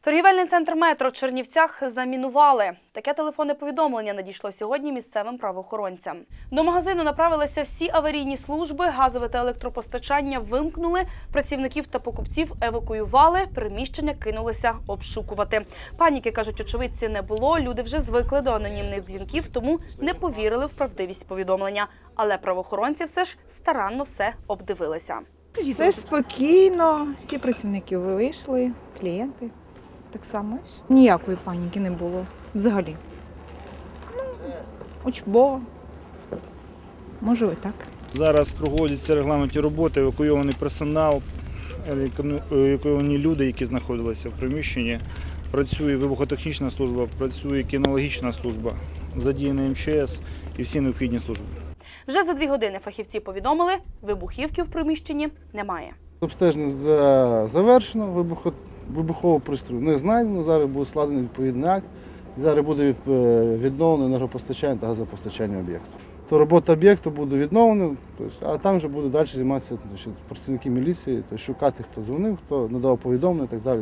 Торгівельний центр метро Чернівцях замінували. Таке телефонне повідомлення надійшло сьогодні місцевим правоохоронцям. До магазину направилися всі аварійні служби, газове та електропостачання вимкнули. Працівників та покупців евакуювали. Приміщення кинулися обшукувати. Паніки кажуть, очевидці не було. Люди вже звикли до анонімних дзвінків, тому не повірили в правдивість повідомлення. Але правоохоронці все ж старанно все обдивилися. Все спокійно, всі працівники вийшли, клієнти. Так само. Ніякої паніки не було взагалі. Ну, учбово. Може, і так. Зараз проводяться регламентні роботи, евакуйований персонал, евакуйовані люди, які знаходилися в приміщенні. Працює вибухотехнічна служба, працює кінологічна служба, задіяна МЧС і всі необхідні служби. Вже за дві години фахівці повідомили, вибухівки в приміщенні немає. Обстеження за- завершено, вибухо- вибухового пристрою не знайдено. Зараз буде складений відповідний акт. Зараз буде е, відновлено енергопостачання та газопостачання об'єкту. То робота об'єкту буде відновлена, тобто, а там вже буде далі займатися працівники міліції, шукати, хто дзвонив, хто надав повідомлення і так далі.